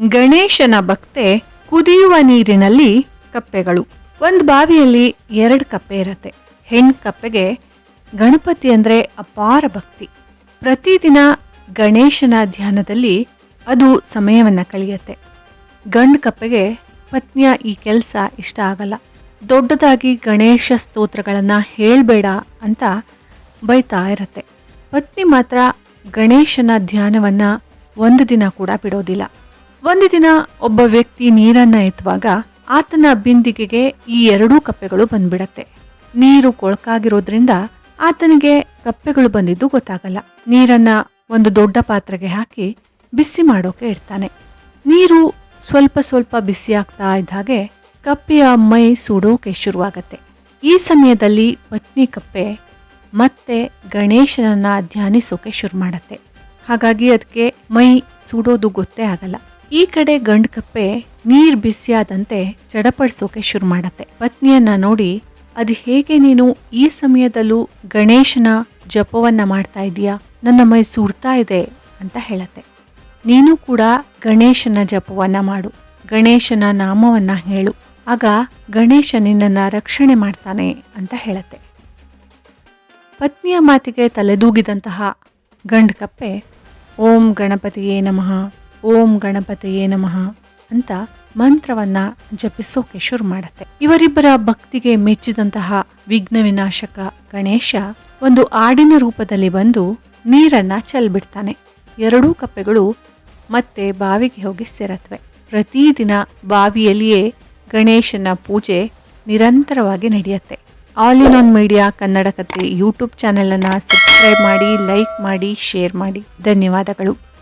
ಗಣೇಶನ ಭಕ್ತೆ ಕುದಿಯುವ ನೀರಿನಲ್ಲಿ ಕಪ್ಪೆಗಳು. ಒಂದು ಬಾವಿಯಲ್ಲಿ ಎರಡು ಕಪ್ಪೆ ಇರತ್ತೆ. ಹೆಣ್ಣು ಕಪ್ಪೆಗೆ ಗಣಪತಿ ಅಂದರೆ ಅಪಾರ ಭಕ್ತಿ. ಪ್ರತಿದಿನ ಗಣೇಶನ ಧ್ಯಾನದಲ್ಲಿ ಅದು ಸಮಯವನ್ನು ಕಳೆಯುತ್ತೆ. ಗಂಡು ಕಪ್ಪೆಗೆ ಪತ್ನಿಯ ಈ ಕೆಲಸ ಇಷ್ಟ ಆಗಲ್ಲ. ದೊಡ್ಡದಾಗಿ ಗಣೇಶ ಸ್ತೋತ್ರಗಳನ್ನು ಹೇಳಬೇಡ ಅಂತ ಬೈತಾ ಇರತ್ತೆ. ಪತ್ನಿ ಮಾತ್ರ ಗಣೇಶನ ಧ್ಯಾನವನ್ನು ಒಂದು ದಿನ ಕೂಡ ಬಿಡೋದಿಲ್ಲ. ಒಂದು ದಿನ ಒಬ್ಬ ವ್ಯಕ್ತಿ ನೀರನ್ನ ಎತ್ತುವಾಗ ಆತನ ಬಿಂದಿಗೆಗೆ ಈ ಎರಡೂ ಕಪ್ಪೆಗಳು ಬಂದ್ಬಿಡತ್ತೆ. ನೀರು ಕೊಳಕಾಗಿರೋದ್ರಿಂದ ಆತನಿಗೆ ಕಪ್ಪೆಗಳು ಬಂದಿದ್ದು ಗೊತ್ತಾಗಲ್ಲ. ನೀರನ್ನ ಒಂದು ದೊಡ್ಡ ಪಾತ್ರೆಗೆ ಹಾಕಿ ಬಿಸಿ ಮಾಡೋಕೆ ಇಡ್ತಾನೆ. ನೀರು ಸ್ವಲ್ಪ ಸ್ವಲ್ಪ ಬಿಸಿ ಆಗ್ತಾ ಇದ್ದ ಹಾಗೆ ಕಪ್ಪೆಯ ಮೈ ಸುಡೋಕೆ ಶುರುವಾಗತ್ತೆ. ಈ ಸಮಯದಲ್ಲಿ ಪತ್ನಿ ಕಪ್ಪೆ ಮತ್ತೆ ಗಣೇಶನನ್ನ ಧ್ಯಾನಿಸೋಕೆ ಶುರು ಮಾಡತ್ತೆ. ಹಾಗಾಗಿ ಅದಕ್ಕೆ ಮೈ ಸುಡೋದು ಗೊತ್ತೇ ಆಗಲ್ಲ. ಈ ಕಡೆ ಗಂಡು ಕಪ್ಪೆ ನೀರ್ ಬಿಸಿಯಾದಂತೆ ಚಡಪಡಿಸೋಕೆ ಶುರು ಮಾಡತ್ತೆ. ಪತ್ನಿಯನ್ನ ನೋಡಿ, ಅದು ಹೇಗೆ ನೀನು ಈ ಸಮಯದಲ್ಲೂ ಗಣೇಶನ ಜಪವನ್ನ ಮಾಡ್ತಾ ಇದೀಯಾ ನನ್ನ ಮೈ ಸುಡ್ತಾ ಇದೆ ಅಂತ ಹೇಳತ್ತೆ. ನೀನು ಕೂಡ ಗಣೇಶನ ಜಪವನ್ನ ಮಾಡು, ಗಣೇಶನ ನಾಮವನ್ನ ಹೇಳು, ಆಗ ಗಣೇಶ ನಿನ್ನನ್ನು ರಕ್ಷಣೆ ಮಾಡ್ತಾನೆ ಅಂತ ಹೇಳತ್ತೆ. ಪತ್ನಿಯ ಮಾತಿಗೆ ತಲೆದೂಗಿದಂತಹ ಗಂಡು ಕಪ್ಪೆ, ಓಂ ಗಣಪತಿಯೇ ನಮಃ ಓಂ ಗಣಪತಿಯೇ ನಮಃ ಅಂತ ಮಂತ್ರವನ್ನ ಜಪಿಸೋಕೆ ಶುರು ಮಾಡುತ್ತೆ. ಇವರಿಬ್ಬರ ಭಕ್ತಿಗೆ ಮೆಚ್ಚಿದಂತಹ ವಿಘ್ನ ವಿನಾಶಕ ಗಣೇಶ ಒಂದು ಆಡಿನ ರೂಪದಲ್ಲಿ ಬಂದು ನೀರನ್ನ ಚೆಲ್ಬಿಡ್ತಾನೆ. ಎರಡೂ ಕಪ್ಪೆಗಳು ಮತ್ತೆ ಬಾವಿಗೆ ಹೋಗಿ ಸೇರತ್ವೆ. ಪ್ರತಿದಿನ ಬಾವಿಯಲ್ಲಿಯೇ ಗಣೇಶನ ಪೂಜೆ ನಿರಂತರವಾಗಿ ನಡೆಯುತ್ತೆ. All in on media Kannada ಕತೆ ಯೂಟ್ಯೂಬ್ ಚಾನೆಲನ್ನು ಸಬ್ಸ್ಕ್ರೈಬ್ ಮಾಡಿ, ಲೈಕ್ ಮಾಡಿ, ಶೇರ್ ಮಾಡಿ. ಧನ್ಯವಾದಗಳು.